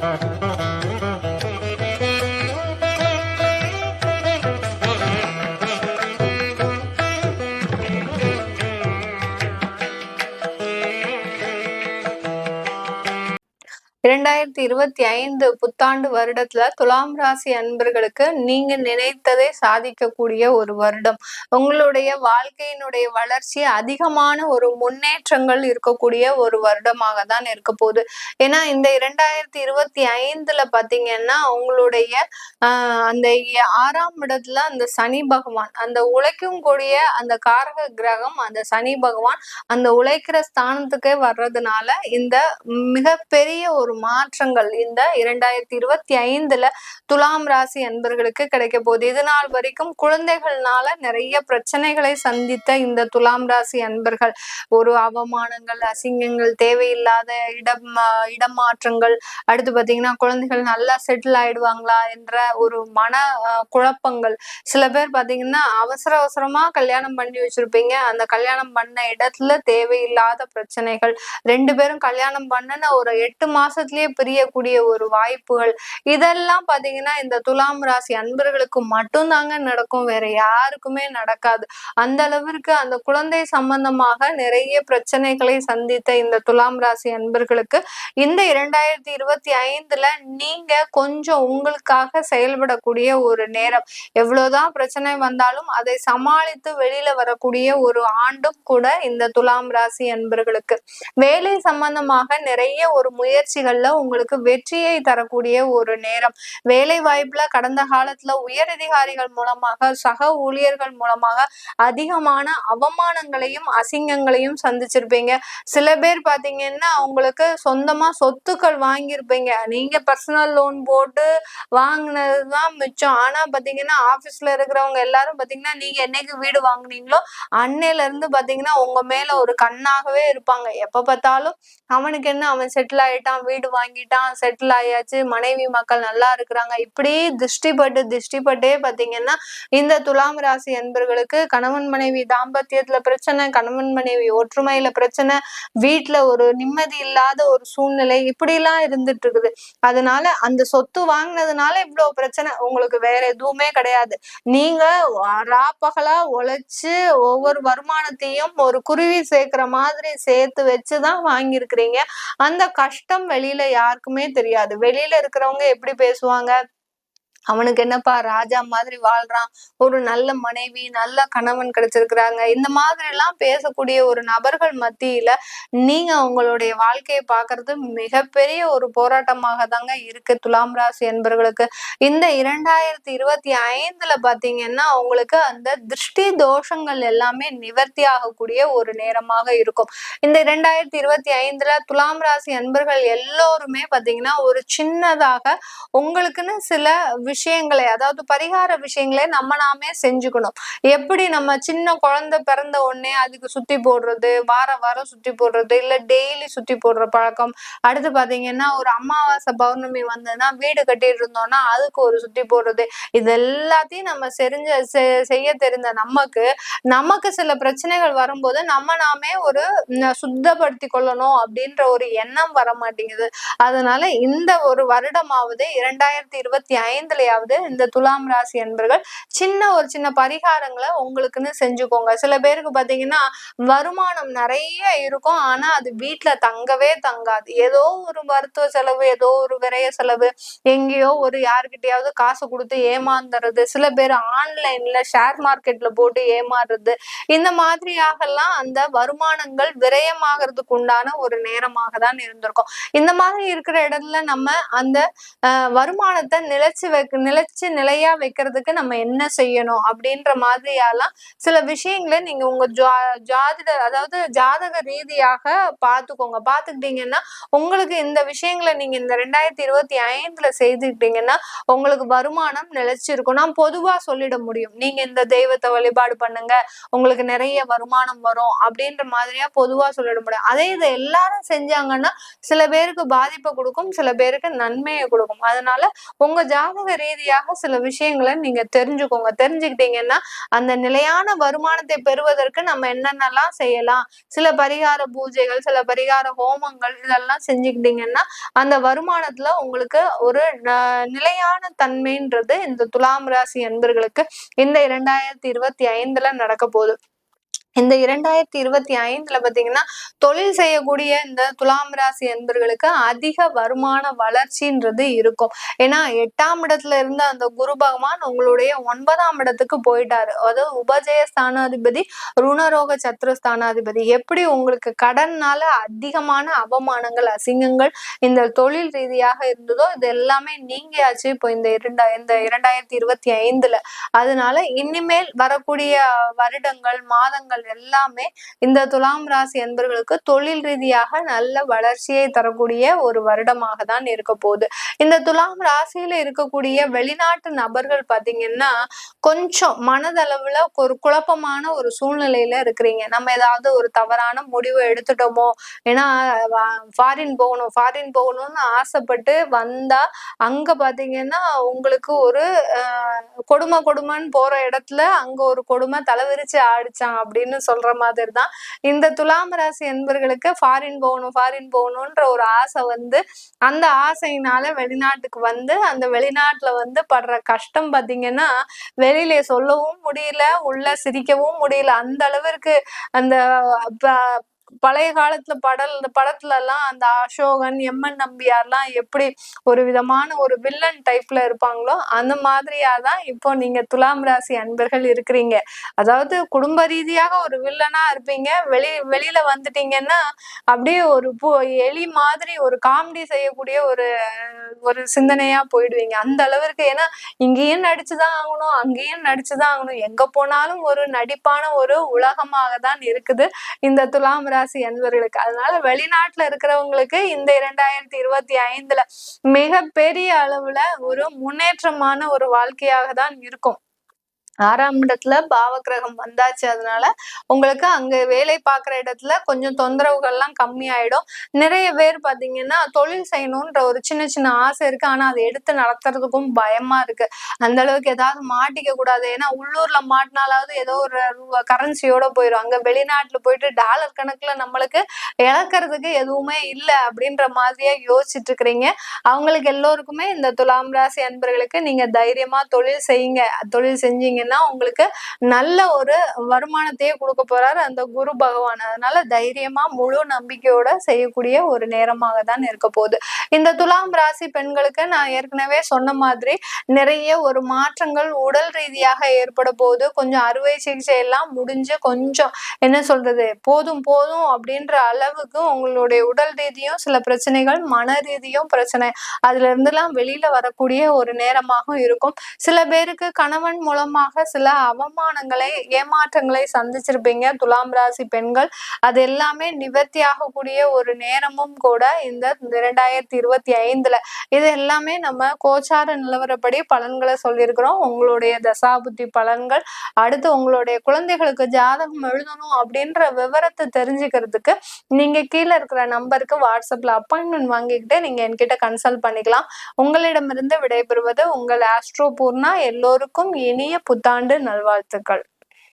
Thank you. இரண்டாயிரத்தி இருபத்தி ஐந்து புத்தாண்டு வருடத்துல துலாம் ராசி அன்பர்களுக்கு நீங்க நினைத்ததை சாதிக்கக்கூடிய ஒரு வருடம். உங்களுடைய வாழ்க்கையினுடைய வளர்ச்சி அதிகமான ஒரு முன்னேற்றங்கள் இருக்கக்கூடிய ஒரு வருடமாக தான் இருக்க போகுது. ஏன்னா இந்த இரண்டாயிரத்தி இருபத்தி ஐந்துல பாத்தீங்கன்னா உங்களுடைய அந்த ஆறாம் இடத்துல அந்த சனி பகவான் அந்த உழைக்கும் கூடிய அந்த காரக கிரகம் அந்த சனி பகவான் அந்த உழைக்கிற ஸ்தானத்துக்கே வர்றதுனால இந்த மிகப்பெரிய ஒரு மாற்றங்கள் இந்த இரண்டாயிரத்தி இருபத்தி ஐந்துல துலாம் ராசி அன்பர்களுக்கு கிடைக்க போகுது. இது நாள் வரைக்கும் குழந்தைகள்னால நிறைய பிரச்சனைகளை சந்தித்த இந்த துலாம் ராசி அன்பர்கள். ஒரு அவமானங்கள் அசிங்கங்கள் தேவையில்லாத இடம் இடமாற்றங்கள். அடுத்து பாத்தீங்கன்னா குழந்தைகள் நல்லா செட்டில் ஆயிடுவாங்களா என்ற ஒரு மன குழப்பங்கள். சில பேர் பாத்தீங்கன்னா அவசர அவசரமா கல்யாணம் பண்ணி வச்சிருப்பீங்க. அந்த கல்யாணம் பண்ண இடத்துல தேவையில்லாத பிரச்சனைகள். ரெண்டு பேரும் கல்யாணம் பண்ணுன ஒரு எட்டு மாசம் மாசத்திலேயே பிரியக்கூடிய ஒரு வாய்ப்புகள். இதெல்லாம் பாத்தீங்கன்னா இந்த துலாம் ராசி அன்பர்களுக்கு மட்டும்தாங்க நடக்கும். வேற யாருக்குமே நடக்காது. அந்த அளவிற்கு அந்த குழந்தை சம்பந்தமாக நிறைய பிரச்சனைகளை சந்தித்த இந்த துலாம் ராசி அன்பர்களுக்கு இந்த இரண்டாயிரத்தி இருபத்தி ஐந்துல நீங்க கொஞ்சம் உங்களுக்காக செயல்படக்கூடிய ஒரு நேரம். எவ்வளவுதான் பிரச்சனை வந்தாலும் அதை சமாளித்து வெளியில வரக்கூடிய ஒரு ஆண்டும் கூட இந்த துலாம் ராசி அன்பர்களுக்கு. வேலை சம்பந்தமாக நிறைய ஒரு முயற்சிகள் விஷயங்கள்ல உங்களுக்கு வெற்றியை தரக்கூடிய ஒரு நேரம். வேலை வாய்ப்புல கடந்த காலத்துல உயர் அதிகாரிகள் மூலமாக சக ஊழியர்கள் மூலமாக அதிகமான அவமானங்களையும் அசிங்கங்களையும் சந்திச்சிருப்பீங்க. சில பேர் பாத்தீங்கன்னா அவங்களுக்கு சொந்தமா சொத்துக்கள் வாங்கியிருப்பீங்க. நீங்க பர்சனல் லோன் போட்டு வாங்கினதுதான் மிச்சம். ஆனா பாத்தீங்கன்னா ஆபீஸ்ல இருக்கிறவங்க எல்லாரும் பாத்தீங்கன்னா நீங்க என்னைக்கு வீடு வாங்குனீங்களோ அன்னையில இருந்து பாத்தீங்கன்னா உங்க மேல ஒரு கண்ணாகவே இருப்பாங்க. எப்ப பார்த்தாலும் அவனுக்கு என்ன அவன் செட்டில் ஆயிட்டான் வீடு வாங்கிட்டான் செட்டில் ஆயாச்சு மனைவி மக்கள் நல்லா இருக்கிறாங்க. இப்படி திருஷ்டிப்பட்டு திருஷ்டிப்பட்டே பாத்தீங்கன்னா இந்த துலாம் ராசி என்பர்களுக்கு கணவன் மனைவி தாம்பத்தியத்துல பிரச்சனை கணவன் மனைவி ஒற்றுமையில பிரச்சனை வீட்டுல ஒரு நிம்மதி இல்லாத ஒரு சூழ்நிலை இப்படிலாம் இருந்துட்டு இருக்குது. அதனால அந்த சொத்து வாங்கினதுனால இவ்வளவு பிரச்சனை. உங்களுக்கு வேற எதுவுமே கிடையாது. நீங்க ராப்பகலா உழைச்சு ஒவ்வொரு வருமானத்தையும் ஒரு குருவி சேர்க்கிற மாதிரி சேர்த்து வச்சுதான் வாங்கியிருக்கிறீங்க. அந்த கஷ்டம் வெளியில வெளியில யாருக்குமே தெரியாது. வெளியில இருக்கிறவங்க எப்படி பேசுவாங்க? அவனுக்கு என்னப்பா ராஜா மாதிரி வாழ்றான். ஒரு நல்ல மனைவி நல்ல கணவன் கிடைச்சிருக்கிறாங்க. இந்த மாதிரி எல்லாம் பேசக்கூடிய ஒரு நபர்கள் மத்தியில நீங்க உங்களுடைய வாழ்க்கையை பாக்குறது மிகப்பெரிய ஒரு போராட்டமாக தாங்க இருக்கு. துலாம் ராசி என்பவர்களுக்கு இந்த இரண்டாயிரத்தி இருபத்தி ஐந்துல பாத்தீங்கன்னா உங்களுக்கு அந்த திருஷ்டி தோஷங்கள் எல்லாமே நிவர்த்தி ஆகக்கூடிய ஒரு நேரமாக இருக்கும். இந்த இரண்டாயிரத்தி இருபத்தி ஐந்துல துலாம் ராசி அன்பர்கள் எல்லோருமே பாத்தீங்கன்னா ஒரு சின்னதாக உங்களுக்குன்னு சில விஷயங்களை அதாவது பரிகார விஷயங்களை நம்ம நாமே செஞ்சுக்கணும். எப்படி நம்ம சின்ன குழந்தை பிறந்த உடனே அதுக்கு சுத்தி போடுறது வார வாரம் சுத்தி போடுறது இல்ல டெய்லி சுத்தி போடுற பழக்கம். அடுத்து பாத்தீங்கன்னா ஒரு அமாவாசை பௌர்ணமி வந்ததுன்னா வீடு கட்டிட்டு இருந்தோம்னா அதுக்கு ஒரு சுத்தி போடுறது. இது எல்லாத்தையும் நம்ம செஞ்ச செய்ய தெரிந்த நமக்கு நமக்கு சில பிரச்சனைகள் வரும்போது நம்ம நாமே ஒரு சுத்தப்படுத்தி கொள்ளணும் அப்படின்ற ஒரு எண்ணம் வர மாட்டேங்குது அதனால இந்த ஒரு வருடமாவது இரண்டாயிரத்தி இருபத்தி ஐந்துல நாட்களையாவது இந்த துலாம் ராசி என்பர்கள் சின்ன ஒரு சின்ன பரிகாரங்களை உங்களுக்குன்னு செஞ்சுக்கோங்க. சில பேருக்கு பாத்தீங்கன்னா வருமானம் நிறைய இருக்கும். ஆனா அது வீட்டுல தங்கவே தங்காது. ஏதோ ஒரு மருத்துவ செலவு ஏதோ ஒரு விரைய செலவு எங்கேயோ ஒரு யாருக்கிட்டையாவது காசு கொடுத்து ஏமாந்துறது சில பேர் ஆன்லைன்ல ஷேர் மார்க்கெட்ல போட்டு ஏமாறுறது இந்த மாதிரியாகலாம் அந்த வருமானங்கள் விரயமாகிறதுக்கு உண்டான ஒரு நேரமாக தான் இருந்திருக்கும். இந்த மாதிரி இருக்கிற இடத்துல நம்ம அந்த வருமானத்தை நிலைச்சு வைக்க நிலைச்சு நிலையா வைக்கிறதுக்கு நம்ம என்ன செய்யணும் அப்படின்ற மாதிரியெல்லாம் சில விஷயங்களை நீங்க உங்க ஜா ஜாதிட அதாவது ஜாதக ரீதியாக பார்த்துக்கோங்க பார்த்துக்கிட்டீங்கன்னா உங்களுக்கு இந்த விஷயங்களை நீங்க இந்த ரெண்டாயிரத்தி இருபத்தி ஐந்துல செய்துக்கிட்டீங்கன்னா உங்களுக்கு வருமானம் நிலைச்சிருக்கும். நான் பொதுவா சொல்லிட முடியும். நீங்க இந்த தெய்வத்தை வழிபாடு பண்ணுங்க. உங்களுக்கு நிறைய வருமானம் வரும் அப்படின்ற மாதிரியா பொதுவா சொல்லிட முடியும். அதே இதை எல்லாரும் செஞ்சாங்கன்னா சில பேருக்கு பாதிப்பை கொடுக்கும் சில பேருக்கு நன்மையை கொடுக்கும். அதனால உங்க ஜாதக ரீதியாக சில விஷயங்களை நீங்க தெரிஞ்சுக்கோங்க. தெரிஞ்சுக்கிட்டீங்கன்னா அந்த நிலையான வருமானத்தை பெறுவதற்கு நம்ம என்னென்னலாம் செய்யலாம்? சில பரிகார பூஜைகள் சில பரிகார ஹோமங்கள் இதெல்லாம் செஞ்சுக்கிட்டீங்கன்னா அந்த வருமானத்துல உங்களுக்கு ஒரு நிலையான தன்மைன்றது இந்த துலாம் ராசி அன்பர்களுக்கு இந்த இரண்டாயிரத்தி இருபத்தி ஐந்துல நடக்க போகுது. இந்த இரண்டாயிரத்தி இருபத்தி ஐந்துல பாத்தீங்கன்னா தொழில் செய்யக்கூடிய இந்த துலாம் ராசி என்பர்களுக்கு அதிக வருமான வளர்ச்சின்றது இருக்கும். ஏன்னா எட்டாம் இடத்துல இருந்த அந்த குரு பகவான் உங்களுடைய ஒன்பதாம் இடத்துக்கு போயிட்டாரு. அதாவது உபஜய ஸ்தானாதிபதி ருணரோக சத்ரு ஸ்தானாதிபதி எப்படி உங்களுக்கு கடன்னால அதிகமான அவமானங்கள் அசிங்கங்கள் இந்த தொழில் ரீதியாக இருந்ததோ இது எல்லாமே நீங்கியாச்சு இப்போ இந்த இரண்டா இந்த இரண்டாயிரத்தி இருபத்தி ஐந்துல. அதனால இனிமேல் வரக்கூடிய வருடங்கள் மாதங்கள் எல்லாமே இந்த துலாம் ராசி என்பர்களுக்கு தொழில் ரீதியாக நல்ல வளர்ச்சியை தரக்கூடிய ஒரு வருடமாக தான் இருக்க போகுது. இந்த துலாம் ராசியில இருக்கக்கூடிய வெளிநாட்டு நபர்கள் பாத்தீங்கன்னா கொஞ்சம் மனதளவுல ஒரு குழப்பமான ஒரு சூழ்நிலையில இருக்கிறீங்க. நம்ம ஏதாவது ஒரு தவறான முடிவு எடுத்துட்டோமோ ஏன்னா ஃபாரின் போகணும் ஃபாரின் போகணும்னு ஆசைப்பட்டு வந்தா அங்க பாத்தீங்கன்னா உங்களுக்கு ஒரு கொடுமை கொடுமைன்னு போற இடத்துல அங்க ஒரு கொடுமை தலைவிரிச்சு ஆடிச்சான் அப்படின்னு சொல்ற மாதிரி தான் இந்த துலாம் ராசி என்பர்களுக்கு ஃபாரின் போகணும் ஃபாரின் போகணுன்ற ஒரு ஆசை வந்து அந்த ஆசையினால வெளிநாட்டுக்கு வந்து அந்த வெளிநாட்டுல வந்து படுற கஷ்டம் பாத்தீங்கன்னா வெளியில சொல்லவும் முடியல உள்ள சிரிக்கவும் முடியல. அந்த அளவிற்கு அந்த பழைய காலத்துல படல் படத்துல எல்லாம் அந்த அசோகன் எம்என் நம்பியார்லாம் எப்படி ஒரு விதமான ஒரு வில்லன் டைப்ல இருப்பாங்களோ அந்த மாதிரியா தான் இப்போ நீங்க துலாம் ராசி அன்பர்கள் இருக்கிறீங்க. அதாவது குடும்ப ரீதியாக ஒரு வில்லனா இருப்பீங்க. வெளி வெளியில வந்துட்டீங்கன்னா அப்படியே ஒரு எலி மாதிரி ஒரு காமெடி செய்யக்கூடிய ஒரு ஒரு சிந்தனையா போயிடுவீங்க. அந்த அளவிற்கு ஏன்னா இங்கேயும் நடிச்சுதான் ஆகணும் அங்கேயும் நடிச்சுதான் ஆகணும். எங்க போனாலும் ஒரு நடிப்பான ஒரு உலகமாக தான் இருக்குது. இந்த துலாம் ராசி அன்பர்களுக்கு அதனால வெளிநாட்டுல இருக்கிறவங்களுக்கு இந்த இரண்டாயிரத்தி இருபத்தி ஐந்துல மிக பெரிய அளவுல ஒரு முன்னேற்றமான ஒரு வாழ்க்கையாக தான் இருக்கும். ஆறாம் இடத்துல பாவகிரகம் வந்தாச்சு. அதனால உங்களுக்கு அங்க வேலை பார்க்குற இடத்துல கொஞ்சம் தொந்தரவுகள்லாம் கம்மியாயிடும். நிறைய பேர் பார்த்தீங்கன்னா தொழில் செய்யணுன்ற ஒரு சின்ன சின்ன ஆசை இருக்கு. ஆனா அதை எடுத்து நடத்துறதுக்கும் பயமா இருக்கு. அந்த அளவுக்கு ஏதாவது மாட்டிக்க கூடாது. ஏன்னா உள்ளூர்ல மாட்டினாலாவது ஏதோ ஒரு கரன்சியோட போயிடும் அங்க வெளிநாட்டுல போயிட்டு டாலர் கணக்குல நம்மளுக்கு இழக்கிறதுக்கு எதுவுமே இல்லை அப்படின்ற மாதிரியே யோசிச்சுட்டு இருக்கிறீங்க. அவங்களுக்கு எல்லோருக்குமே இந்த துலாம் ராசி அன்பர்களுக்கு நீங்க தைரியமா தொழில் செய்யுங்க. தொழில் செஞ்சீங்க அப்படின்னா உங்களுக்கு நல்ல ஒரு வருமானத்தையே கொடுக்க போறாரு அந்த குரு பகவான். அதனால தைரியமா முழு நம்பிக்கையோட செய்யக்கூடிய ஒரு நேரமாக தான் இருக்க போகுது. இந்த துலாம் ராசி பெண்களுக்கு நான் ஏற்கனவே சொன்ன மாதிரி நிறைய ஒரு மாற்றங்கள் உடல் ரீதியாக ஏற்பட போகுது. கொஞ்சம் அறுவை சிகிச்சை எல்லாம் முடிஞ்சு கொஞ்சம் என்ன சொல்றது? போதும் போதும் அப்படின்ற அளவுக்கு உங்களுடைய உடல் ரீதியும் சில பிரச்சனைகள் மன ரீதியும் பிரச்சனை. அதுல இருந்துலாம் வெளியில வரக்கூடிய ஒரு நேரமாகவும் இருக்கும். சில பேருக்கு கணவன் மூலமாக சில அவமானங்களை ஏமாற்றங்களை சந்திச்சிருப்பீங்க. துலாம் ராசி பெண்கள். அது எல்லாமே நிவர்த்தி ஆகக்கூடிய ஒரு நேரமும் கூட இந்த இரண்டாயிரத்தி இருபத்தி ஐந்துல. இது எல்லாமே நம்ம கோச்சார நிலவரப்படி பலன்களை சொல்லியிருக்கிறோம். உங்களுடைய தசாபுத்தி பலன்கள் அடுத்து உங்களுடைய குழந்தைகளுக்கு ஜாதகம் எழுதணும் அப்படின்ற விவரத்தை தெரிஞ்சுக்கிறதுக்கு நீங்க கீழே இருக்கிற நம்பருக்கு வாட்ஸ்அப்ல அப்பாயின்மெண்ட் வாங்கிக்கிட்டு நீங்க என்கிட்ட கன்சல்ட் பண்ணிக்கலாம். உங்களிடமிருந்து விடைபெறுவது உங்கள் ஆஸ்ட்ரோ பூர்ணா. எல்லோருக்கும் இனிய புத்தாண்டு நல்வாழ்த்துக்கள்.